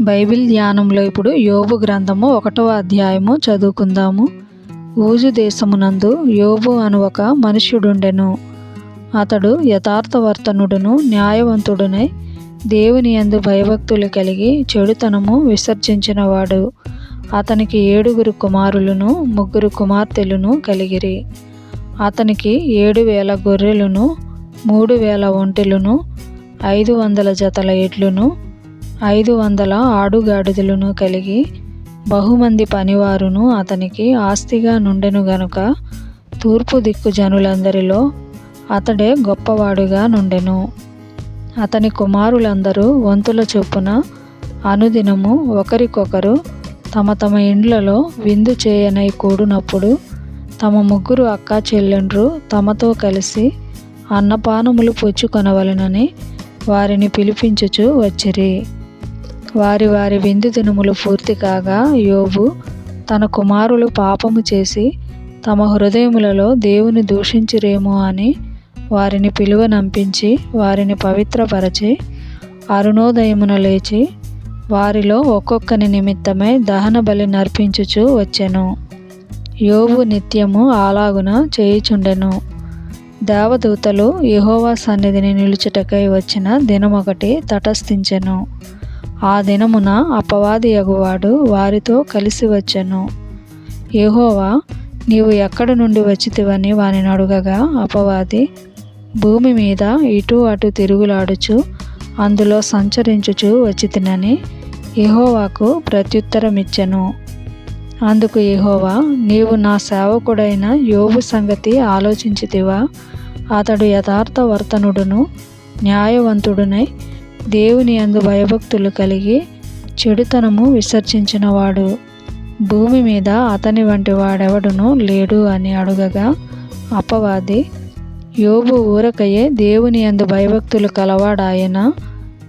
Bible ధ్యానంలో ఇప్పుడు యోబు గ్రంథము ఒకటవ అధ్యాయము చదువుకుందాము. ఊజు దేశమునందు యోబు అను ఒక మనుష్యుడుండెను. అతడు యథార్థవర్తనుడును న్యాయవంతుడునై దేవుని యందు భయభక్తులు కలిగి చెడుతనము విసర్జించినవాడు. అతనికి ఏడుగురు కుమారులను ముగ్గురు కుమార్తెలను కలిగిరి. అతనికి ఏడు వేల గొర్రెలను మూడు వేల ఒంటెలను ఐదు వందల జతల ఎడ్లును ఐదు వందల ఆడుగాడిదలను కలిగి బహుమంది పనివారును అతనికి ఆస్తిగా నుండెను గనుక తూర్పు దిక్కు జనులందరిలో అతడే గొప్పవాడుగా నుండెను. అతని కుమారులందరూ వంతుల చొప్పున అనుదినము ఒకరికొకరు తమ తమ ఇండ్లలో విందు చేయనై కూడినప్పుడు తమ ముగ్గురు అక్కా చెల్లెండ్రు తమతో కలిసి అన్నపానములు పుచ్చుకొనవలెనని వారిని పిలిపించుచు వచ్చిరి. వారి వారి విందు దినములు పూర్తి కాగా యోబు తన కుమారులు పాపము చేసి తమ హృదయములలో దేవుని దూషించిరేమో అని వారిని పిలువనంపించి వారిని పవిత్రపరచి అరుణోదయమున లేచి వారిలో ఒక్కొక్కని నిమిత్తమై దహన బలి నర్పించుచు వచ్చెను. యోబు నిత్యము అలాగున చేయుచుండెను. దేవదూతలు యహోవా సన్నిధిని నిలుచుటకై వచ్చిన దినమొకటి తటస్థించెను. ఆ దినమున అపవాది ఎగువాడు వారితో కలిసి వచ్చెను. ఏహోవా నీవు ఎక్కడి నుండి వచ్చితివని వాని అడుగగా అపవాది భూమి మీద ఇటు అటు తిరుగులాడుచు అందులో సంచరించుచు వచ్చితినని యెహోవాకు ప్రత్యుత్తరమిచ్చెను. అందుకు ఇహోవా నీవు నా సేవకుడైన యోబు సంగతి ఆలోచించితివా? అతడు యథార్థ వర్తనుడును న్యాయవంతుడునై దేవుని అందు భయభక్తులు కలిగి చెడుతనము విసర్జించినవాడు. భూమి మీద అతని వంటి వాడెవడును లేడు అని అడుగగా అపవాది యోబు ఊరకయే దేవుని అందు భయభక్తులు కలవాడాయన?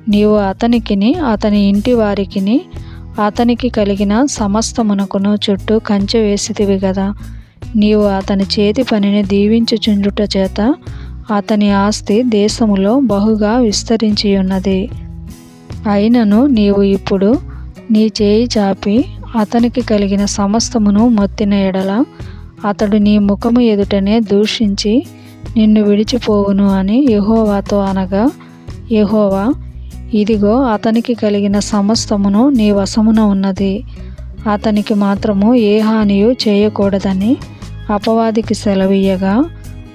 నీవు అతనికిని అతని ఇంటి వారికిని అతనికి కలిగిన సమస్తమునకును చుట్టూ కంచె వేసితివి కదా నీవు అతని చేతి పనిని దీవించుచుండుట చేత అతని ఆస్తి దేశములో బహుగా విస్తరించి ఉన్నది అయినను నీవు ఇప్పుడు నీ చేయి చాపి అతనికి కలిగిన సమస్తమును మొత్తిన ఎడల అతడు నీ ముఖము ఎదుటనే దూషించి నిన్ను విడిచిపోవును అని యహోవాతో అనగా యహోవా ఇదిగో అతనికి కలిగిన సమస్తమును నీ వశమున ఉన్నది. అతనికి మాత్రము ఏ హానియు చేయకూడదని అపవాదికి సెలవీయగా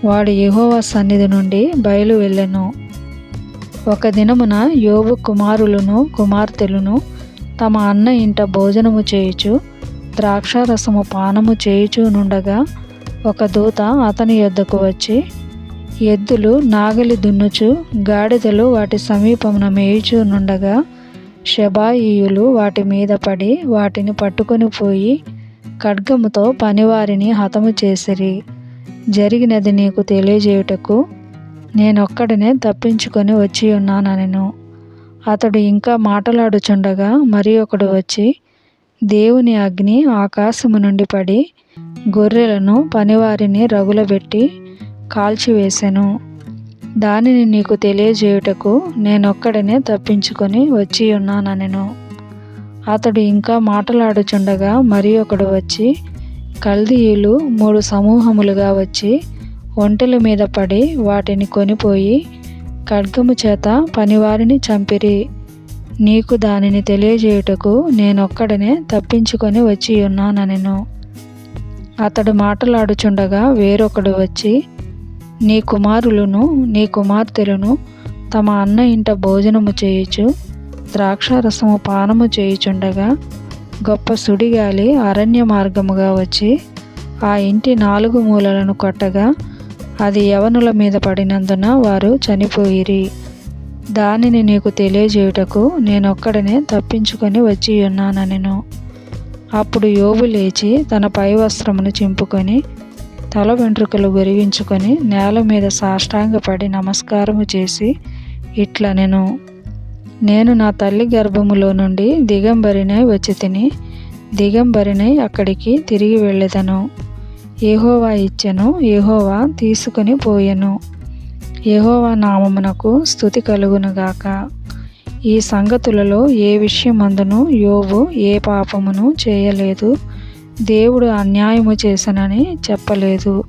వాడు యహోవా సన్నిధి నుండి బయలు వెళ్ళెను. ఒక దినమున యోబు కుమారులను కుమార్తెలను తమ అన్న ఇంట భోజనము చేయుచు ద్రాక్షారసము పానము చేయుచు నుండగా ఒక దూత అతని యొద్దకు వచ్చి ఎద్దులు నాగలి దున్నుచు గాడిదలు వాటి సమీపమున మేయుచు నుండగా షబాయియులు వాటి మీద పడి వాటిని పట్టుకొని పోయి ఖడ్గముతో పనివారిని హతము చేసిరి. జరిగినది నీకు తెలియజేయుటకు నేనొక్కడనే తప్పించుకొని వచ్చి ఉన్నానెను అతడు ఇంకా మాటలాడుచుండగా మరి ఒకడు వచ్చి దేవుని అగ్ని ఆకాశము నుండి పడి గొర్రెలను పనివారిని రగులబెట్టి కాల్చివేశాను దానిని నీకు తెలియజేయుటకు నేనొక్కడనే తప్పించుకొని వచ్చి ఉన్నానెను అతడు ఇంకా మాటలాడుచుండగా మరి ఒకడు వచ్చి కల్దీయులు మూడు సమూహములుగా వచ్చి ఒంటెల మీద పడి వాటిని కొనిపోయి ఖడ్గము చేత పనివారిని చంపిరి. నీకు దానిని తెలియజేయుటకు నేనొక్కడనే తప్పించుకొని వచ్చి ఉన్నానెను అతడు మాటలాడుచుండగా వేరొకడు వచ్చి నీ కుమారులను నీ కుమార్తెలను తమ అన్న ఇంట భోజనము చేయుచు ద్రాక్షారసము పానము చేయుచుండగా గొప్ప సుడిగాలి అరణ్య మార్గముగా వచ్చి ఆ ఇంటి నాలుగు మూలలను కొట్టగా అది యవనుల మీద పడినందున వారు చనిపోయిరి. దానిని నీకు తెలియజేయుటకు నేనొక్కడనే తప్పించుకొని వచ్చి ఉన్నానెను అప్పుడు యోబు లేచి తన పై వస్త్రమును చింపుకొని తల వెంట్రుకలు గొరిగించుకొని నేల మీద సాష్టాంగపడి నమస్కారము చేసి ఇట్లనెను. నేను నా తల్లి గర్భములో నుండి దిగంబరినై వచ్చి తిని దిగంబరినై అక్కడికి తిరిగి వెళ్ళేదను. ఏహోవా ఇచ్చెను ఏహోవా తీసుకొని పోయెను. ఏహోవా నామమునకు స్థుతి కలుగునుగాక ఈ సంగతులలో ఏ విషయమందును యోబు ఏ పాపమును చేయలేదు. దేవుడు అన్యాయము చేసనని చెప్పలేదు.